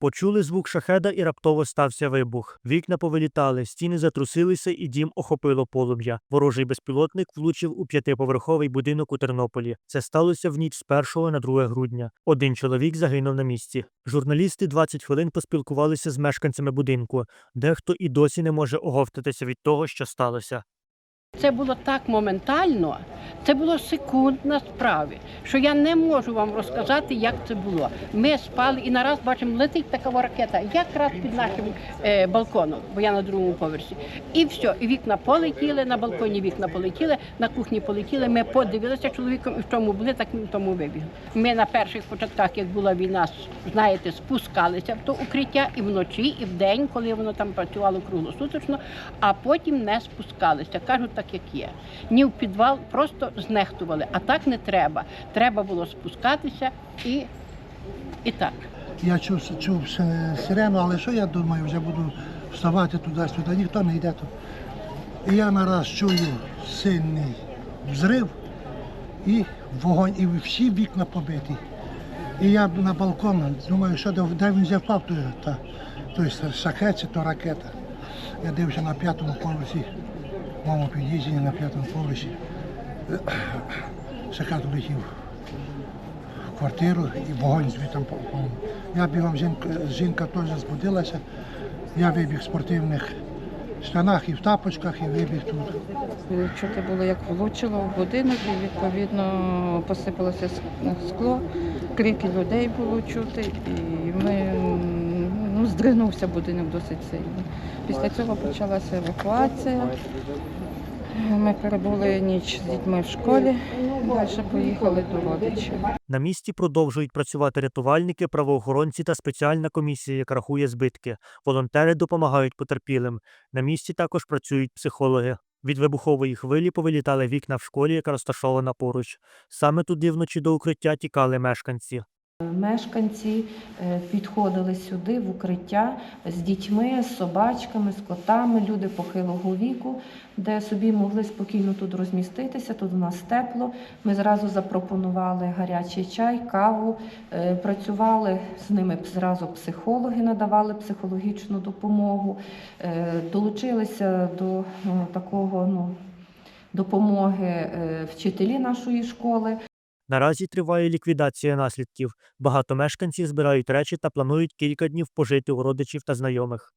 Почули звук шахеда і раптово стався вибух. Вікна повилітали, стіни затрусилися, і дім охопило полум'я. Ворожий безпілотник влучив у п'ятиповерховий будинок у Тернополі. Це сталося в ніч з 1 на 2 грудня. Один чоловік загинув на місці. Журналісти 20 хвилин поспілкувалися з мешканцями будинку. Дехто і досі не може оговтатися від того, що сталося. Це було так моментально, це було секундна справа, що я не можу вам розказати, як це було. Ми спали і нараз бачимо, летить така ракета, якраз під нашим е, балконом, бо я на другому поверсі. І все, і вікна полетіли, на балконі вікна полетіли, на кухні полетіли. Ми подивилися чоловіком, і в чому були, так ми в тому вибігли. Ми на перших початках, як була війна, знаєте, спускалися в то укриття і вночі, і вдень, коли воно там працювало круглосуточно, а потім не спускалися. Кажуть, так як є. Ні в підвал просто знехтували, а так не треба. Треба було спускатися і, і так. Я чув, чув сирену, але що я думаю, вже буду вставати туди-сюди, ніхто не йде тут. І я нараз чую сильний взрив і вогонь, і всі вікна побиті. І я на балкон, думаю, що де, він взяв той, та, той шахет чи то ракета. Я дивився на п'ятому поверсі, моєму під'їзді на п'ятому поверсі. Шахет влетів в квартиру і вогонь звідти попав. Я бігом, жінка, жінка теж збудилася. Я вибіг в спортивних штанах і в тапочках, і вибіг тут. Чути було, як влучило в будинок, і відповідно посипалося скло, крики людей було чути, і ми ну, здригнувся будинок досить сильно. Після цього почалася евакуація. Ми перебули ніч з дітьми в школі, далі поїхали до родичів. На місці продовжують працювати рятувальники, правоохоронці та спеціальна комісія, яка рахує збитки. Волонтери допомагають потерпілим. На місці також працюють психологи. Від вибухової хвилі повилітали вікна в школі, яка розташована поруч. Саме туди вночі до укриття тікали мешканці. Мешканці е, підходили сюди в укриття з дітьми, з собачками, з котами, люди похилого віку, де собі могли спокійно тут розміститися. Тут у нас тепло. Ми зразу запропонували гарячий чай, каву. Е, Працювали з ними зразу психологи, надавали психологічну допомогу. Е, Долучилися до такого ну, допомоги вчителі нашої школи. Наразі триває ліквідація наслідків. Багато мешканців збирають речі та планують кілька днів пожити у родичів та знайомих.